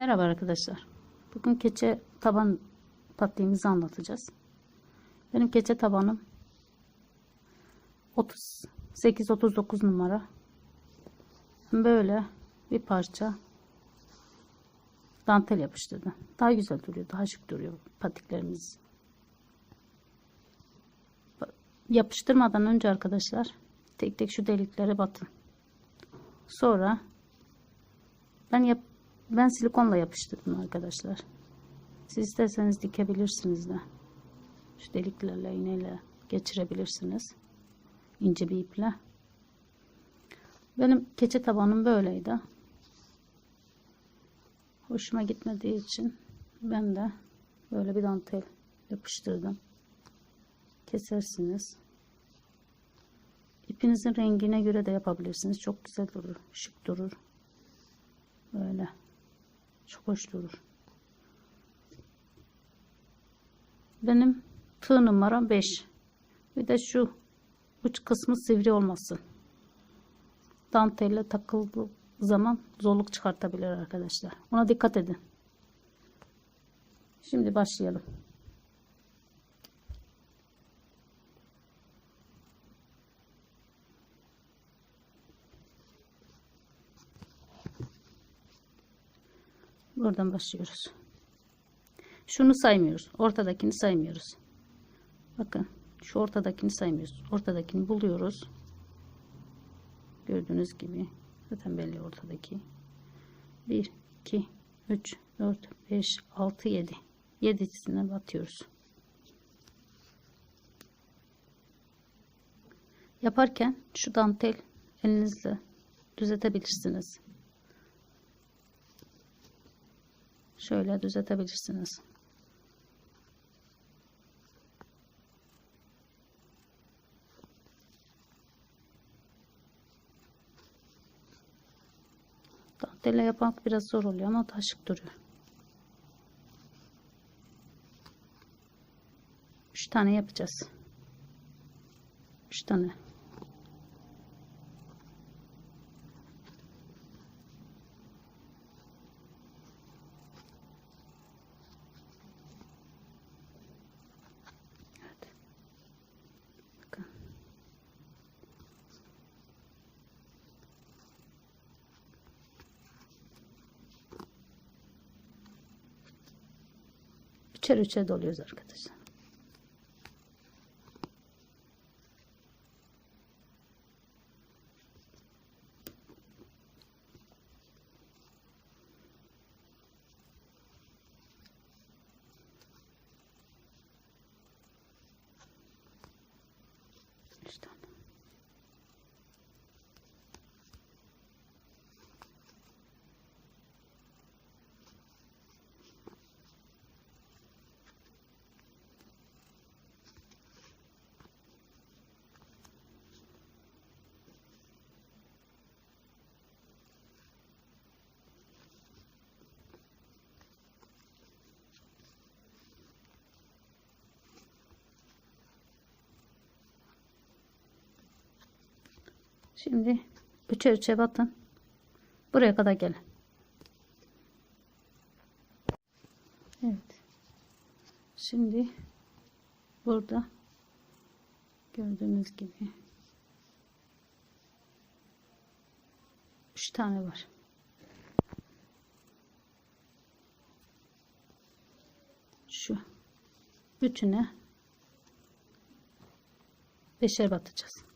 Merhaba arkadaşlar. Bugün keçe taban patiğimizi anlatacağız. Benim keçe tabanım 38-39 numara. Böyle bir parça dantel yapıştırdım. Daha güzel duruyor, daha şık duruyor patiklerimiz. Yapıştırmadan önce arkadaşlar tek tek şu deliklere batın. Sonra ben yap ben silikonla yapıştırdım arkadaşlar. Siz isterseniz dikebilirsiniz de. Şu deliklerle iğneyle geçirebilirsiniz. İnce bir iple. Benim keçe tabanım böyleydi. Hoşuma gitmediği için ben de böyle bir dantel yapıştırdım. Kesersiniz. İpinizin rengine göre de yapabilirsiniz. Çok güzel durur. Şık durur. Böyle. Çok hoş durur. Benim tığ numaram 5. Bir de şu uç kısmı sivri olmasın. Dantelle takıldığı zaman zorluk çıkartabilir arkadaşlar. Ona dikkat edin. Şimdi başlayalım. Buradan başlıyoruz. Şunu saymıyoruz. Ortadakini saymıyoruz. Bakın şu ortadakini saymıyoruz. Ortadakini buluyoruz. Gördüğünüz gibi zaten belli ortadaki. 1 2 3 4 5 6 7 7'sine batıyoruz. Yaparken şu dantel elinizle düzeltebilirsiniz. Şöyle düzeltebilirsiniz. Dantelle yapmak biraz zor oluyor ama daha şık duruyor. 3 tane yapacağız. 3 tane. Üçer üçer doluyoruz arkadaşlar. Şimdi üçe üçe batın. Buraya kadar gelin. Evet. Şimdi burada gördüğünüz gibi üç tane var. Şu bütüne beşer batacağız.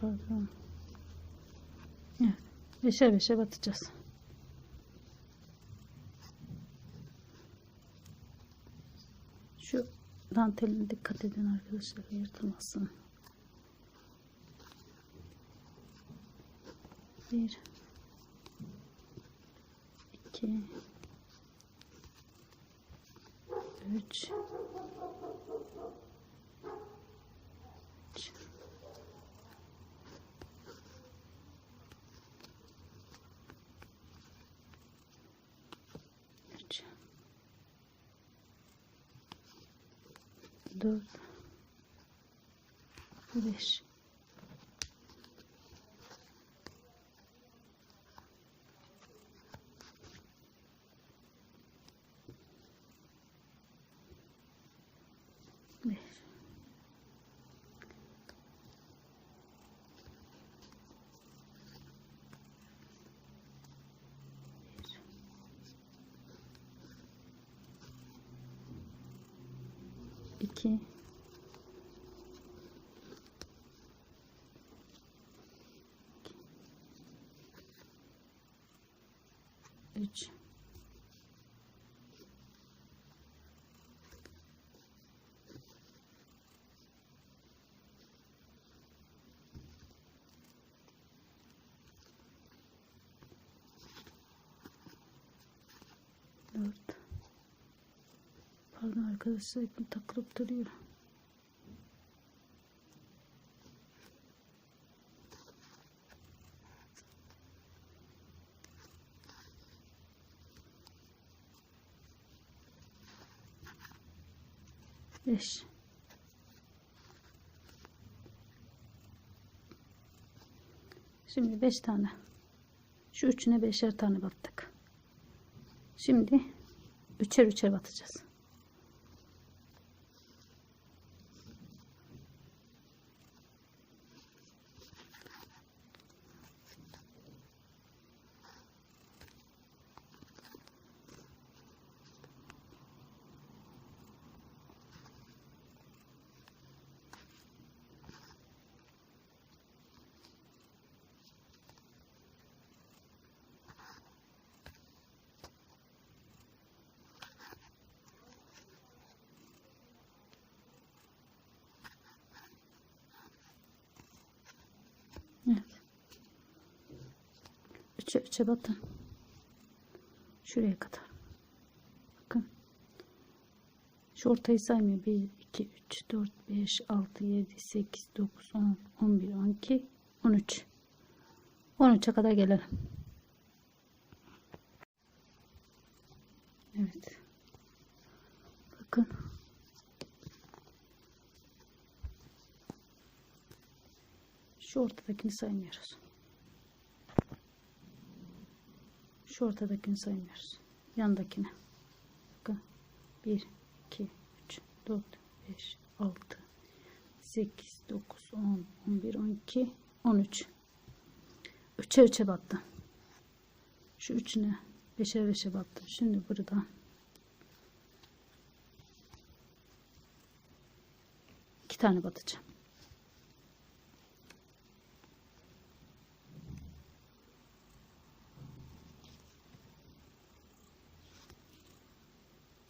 Pardon. Evet. Beşer beşe batacağız. Şu danteline dikkat edin arkadaşlar yırtılmasın. Bir, iki, üç, üç, dört, beş, beş. 2 3 Pardon arkadaşlar ipim takılıp duruyor. Beş. Şimdi beş tane. Şu üçüne beşer tane battık. Şimdi üçer üçer batacağız. Evet. Batın. Şuraya kadar. Bakın. Şu ortayı saymıyor. 1, 2, 3, 4, 5, 6, 7, 8, 9, 10, 11, 12, 13. 13'e kadar gelelim. Evet. Bakın. Şu ortadakini saymıyoruz. Şu ortadakini saymıyoruz. Yandakini. Bakın. 1, 2, 3, 4, 5, 6, 8, 9, 10, 11, 12, 13. 3'e 3'e battım. Şu üçüne 5'e 5'e battım. Şimdi buradan iki tane batacağım.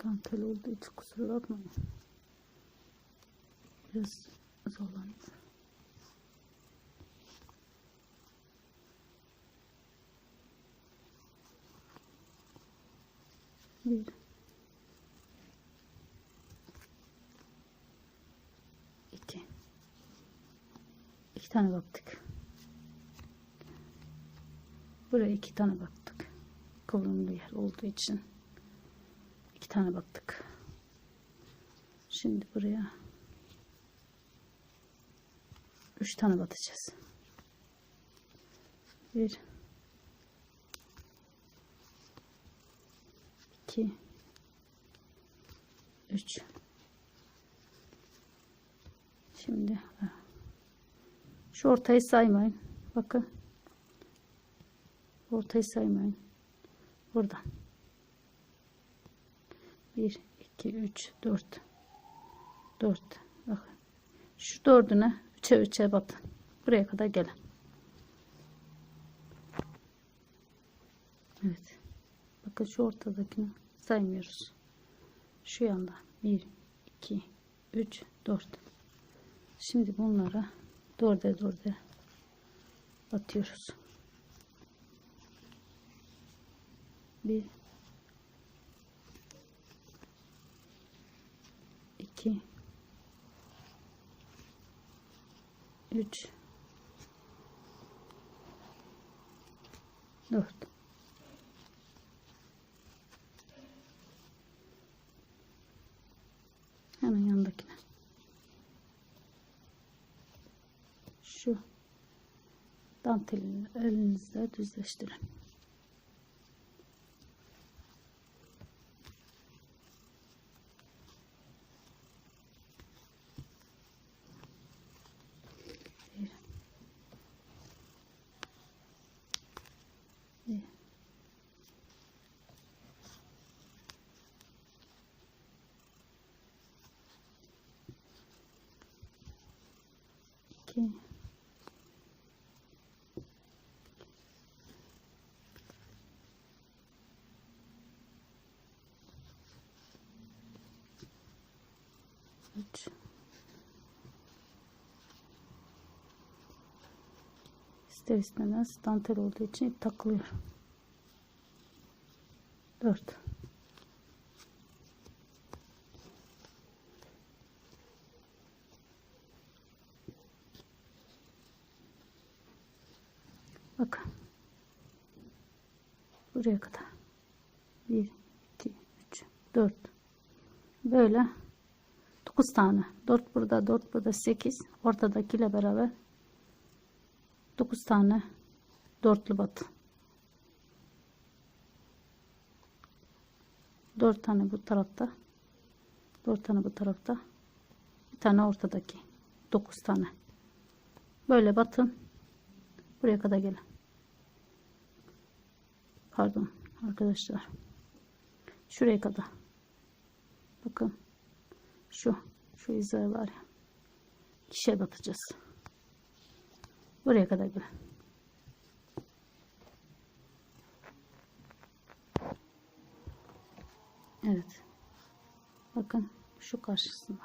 Dantel olduğu için kusura bakmayın. Biraz zorlandım. Bir. İki. İki tane baktık. Buraya iki tane baktık. Kıvrımlı yer olduğu için tane baktık. Şimdi buraya üç tane batacağız. Bir, iki, üç. Şimdi ha. şu ortayı saymayın. Bakın. Ortayı saymayın. Buradan. 1, 2, 3, 4. 4. Bakın. Şu dördüne 3'e 3'e batın. Buraya kadar gelin. Evet. Bakın şu ortadakini saymıyoruz. Şu yanda 1 2 3 4 Şimdi bunlara dörde dörde batıyoruz. 1 2 3 4 Hemen yanındakine. Şu dantelini elinizle düzleştirin. Bir. iki üç ister istemez dantel olduğu için ip takılıyor dört Bakın. Buraya kadar. 1, 2, 3, 4. Böyle 9 tane. 4 burada, 4 burada 8. Ortadakiyle beraber 9 tane dörtlü batı. 4 tane bu tarafta. 4 tane bu tarafta. Bir tane ortadaki. 9 tane. Böyle batın. Buraya kadar gelin. Pardon arkadaşlar. Şuraya kadar. Bakın. Şu. Şu hizaya var ya. İkişer batacağız. Buraya kadar gelin. Evet. Bakın şu karşısında.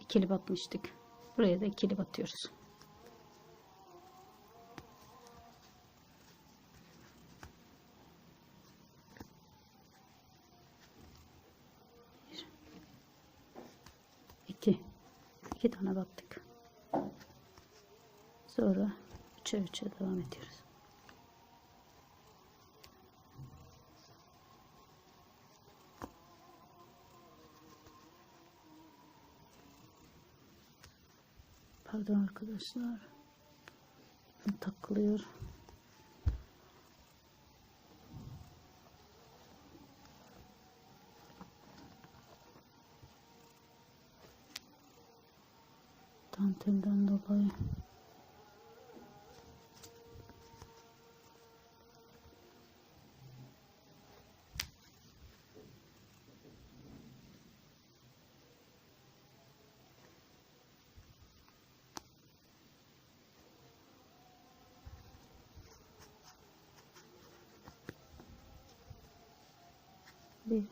ikili batmıştık. Buraya da ikili batıyoruz. iki iki tane battık sonra üçe devam ediyoruz. Pardon arkadaşlar. Takılıyor bir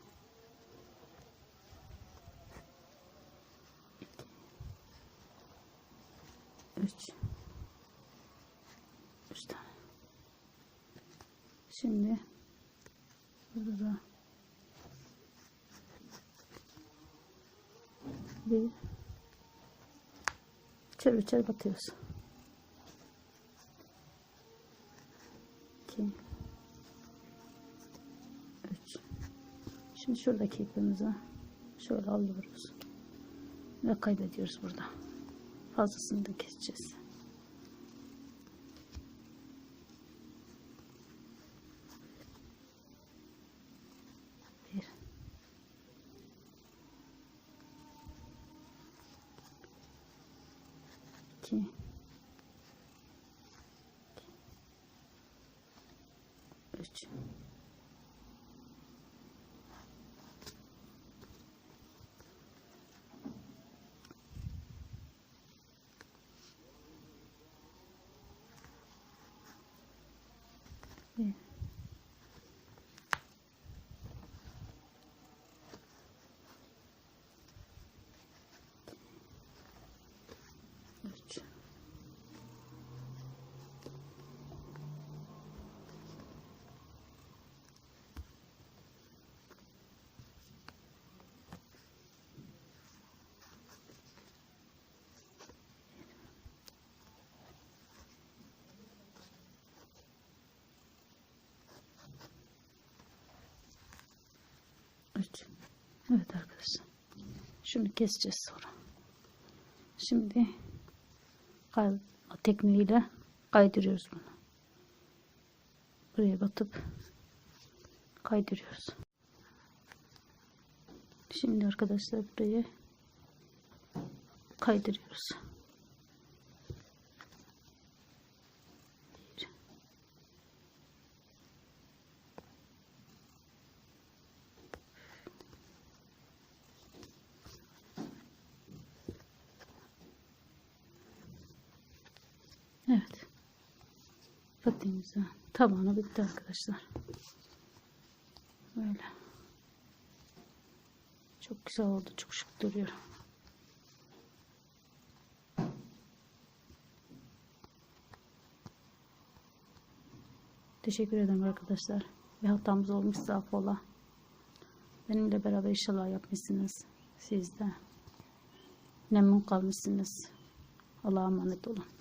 üç. Üç tane. Şimdi burada da bir. Üçer üçer batıyoruz şuradaki ipimizi şöyle alıyoruz ve kaybediyoruz burada fazlasını da keseceğiz. Bir. Üç. Bir, Şunu keseceğiz sonra. Şimdi tekniğiyle kaydırıyoruz bunu. Buraya batıp kaydırıyoruz. Şimdi arkadaşlar buraya kaydırıyoruz. Evet. Patiğimizin tabanı bitti arkadaşlar. Böyle. Çok güzel oldu. Çok şık duruyor. Teşekkür ederim arkadaşlar. Bir hatamız olmuşsa affola. Benimle beraber inşallah yapmışsınız. Siz de. Memnun kalmışsınız. Allah'a emanet olun.